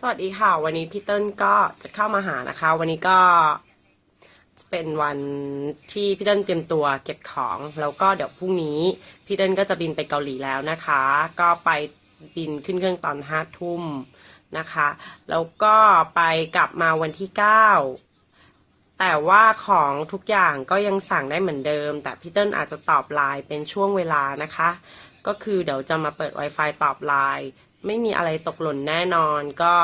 สวัสดีค่ะ วันนี้พี่เติ้ลก็จะเข้ามาหานะคะ วันนี้ก็จะเป็นวันที่พี่เติ้ลเตรียมตัวเก็บของ แล้วก็เดี๋ยวพรุ่งนี้พี่เติ้ลก็จะบินไปเกาหลีแล้วนะคะ ก็ไปบินขึ้นเครื่องตอนห้าทุ่มนะคะ แล้วก็ไปกลับมาวันที่เก้าแต่ว่าของทุกอย่างก็ยังสั่งได้เหมือนเดิม แต่พี่เติ้ลอาจจะตอบไลน์เป็นช่วงเวลานะคะ ก็คือเดี๋ยวจะมาเปิด Wi-Fi ตอบไลน์ ไม่มีอะไรตกหล่นแน่นอน ก็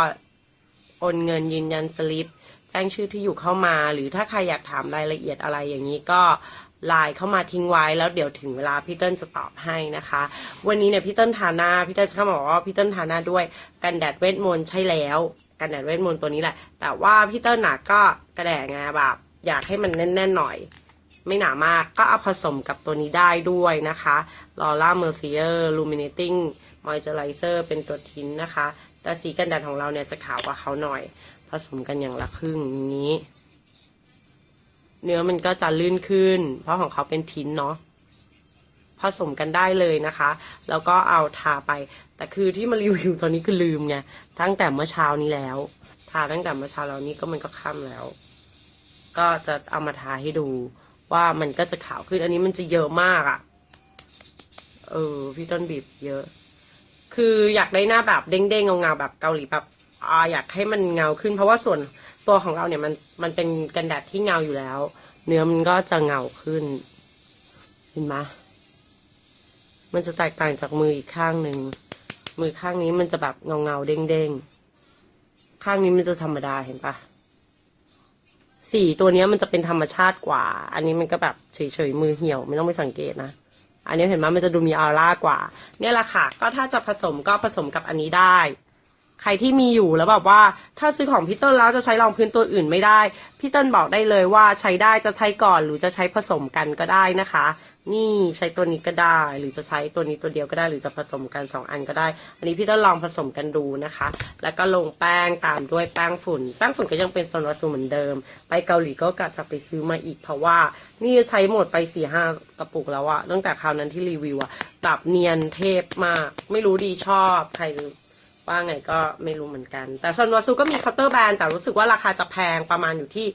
โอนเงินยืนยันสลิป แจ้งชื่อที่อยู่เข้ามา หรือถ้าใครอยากถามรายละเอียดอะไรอย่างนี้ก็ไลน์เข้ามาทิ้งไว้แล้วเดี๋ยวถึงเวลาพี่เติ้ลจะตอบให้นะคะ วันนี้เนี่ยพี่เติ้ลทาหน้าพี่เติ้ลจะเข้ามาบอกว่าพี่เติ้ลทาหน้าด้วยกันแดดเวทมนต์ใช่แล้ว กันแดดเวทมนต์ตัวนี้แหละ แต่ว่าพี่เติ้ลหนักก็กระแดดไงแบบอยากให้มันแน่นๆหน่อย ไม่หนามากก็เอาผสมกับตัวนี้ได้ด้วยนะคะ Laura Mercier Illuminating Moisturizer เมอยเจอไรเซอร์เป็นตัวทิ้นนะคะ แต่สีกันแดดของเราเนี่ยจะขาวกว่าเขาหน่อย ผสมกันอย่างละครึ่งอย่างนี้ เนื้อมันก็จะลื่นขึ้น เพราะของเขาเป็นทิ้นเนาะผสมกันได้เลยนะคะ แล้วก็เอาทาไป แต่คือที่มารีวิวตอนนี้คือลืมไงตั้งแต่เมื่อเช้านี้แล้ว ทาตั้งแต่เมื่อเช้าแล้วนี้ก็มันก็ค่ำแล้ว ก็จะเอามาทาให้ดูว่ามันก็จะขาวขึ้น อันนี้มันจะเยอะมากอะ่ะ เออ พี่ต้นบีบเยอะ คืออยากได้หน้าแบบเด้งๆเงาๆแบบเกาหลีแบบอ่าอยากให้มันเงาขึ้น เพราะว่าส่วนตัวของเราเนี่ยมันมันเป็นกันแดดที่เงาอยู่แล้ว เนื้อมันก็จะเงาขึ้นเห็นไหมมันจะแตกต่างจากมืออีกข้างหนึ่งมือข้างนี้มันจะแบบเงาเงาๆเด้งๆข้างนี้มันจะธรรมดาเห็นปะสีตัวเนี้ยมันจะเป็นธรรมชาติกว่า อันนี้มันก็แบบเฉยๆมือเหี่ยว ไม่ต้องไปสังเกตนะ อันนี้เห็นไหมมันจะดูมีออร่ากว่า เนี่ยแหละค่ะ ก็ถ้าจะผสมก็ผสมกับอันนี้ได้ ใครที่มีอยู่แล้วแบบว่า ถ้าซื้อของพี่เติ้ลแล้วจะใช้รองพื้นตัวอื่นไม่ได้พี่เติ้ลบอกได้เลยว่าใช้ได้จะใช้ก่อนหรือจะใช้ผสมกันก็ได้นะคะ นี่ใช้ตัวนี้ก็ได้ หรือจะใช้ตัวนี้ตัวเดียวก็ได้ หรือจะผสมกันสองอันก็ได้ อันนี้พี่เติ้ลลองผสมกันดูนะคะ แล้วก็ลงแป้งตามด้วยแป้งฝุ่น แป้งฝุ่นก็ยังเป็นโซนวัสดุเหมือนเดิม ไปเกาหลีก็กะจะไปซื้อมาอีกเพราะว่า นี่ใช้หมดไปสี่ห้ากระปุกแล้วอะตั้งแต่คราวนั้นที่รีวิวอะแบบเนียนเทพมาก ไม่รู้ดีชอบใคร ว่าไงก็ไม่รู้เหมือนกัน แต่ซอนวาซูก็มีเคาน์เตอร์แบรนด์แต่รู้สึกว่าราคาจะแพงประมาณอยู่ที่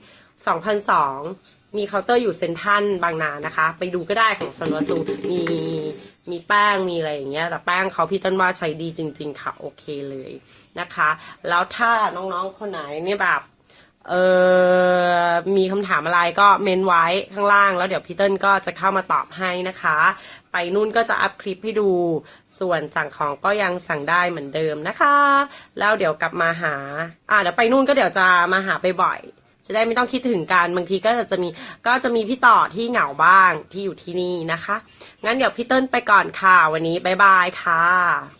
2,002มีเคาน์เตอร์อยู่เซนทันบางนานะคะ ไปดูก็ได้ของซอนวาซูมีมีแป้งมีอะไรอย่างเงี้ยแต่แป้งเขาพี่ต้นว่าใช้ดีจริง ๆ ค่ะ โอเคเลยนะคะ แล้วถ้าน้องๆคนไหนเนี่ยแบบเออ มีคำถามอะไรก็เมนไว้ข้างล่าง แล้วเดี๋ยวพี่เติ้ลก็จะเข้ามาตอบให้นะคะ ไปนู่นก็จะอัพคลิปให้ดู ส่วนสั่งของก็ยังสั่งได้เหมือนเดิมนะคะ แล้วเดี๋ยวกลับมาหา อ่าเดี๋ยวไปนู่นก็เดี๋ยวจะมาหาไปบ่อยจะได้ไม่ต้องคิดถึงกันบางทีก็จะมีก็จะมีพี่ต่อที่เหงาบ้างที่อยู่ที่นี่นะคะ งั้นเดี๋ยวพี่เติ้ลไปก่อนค่ะวันนี้บ๊ายบายค่ะ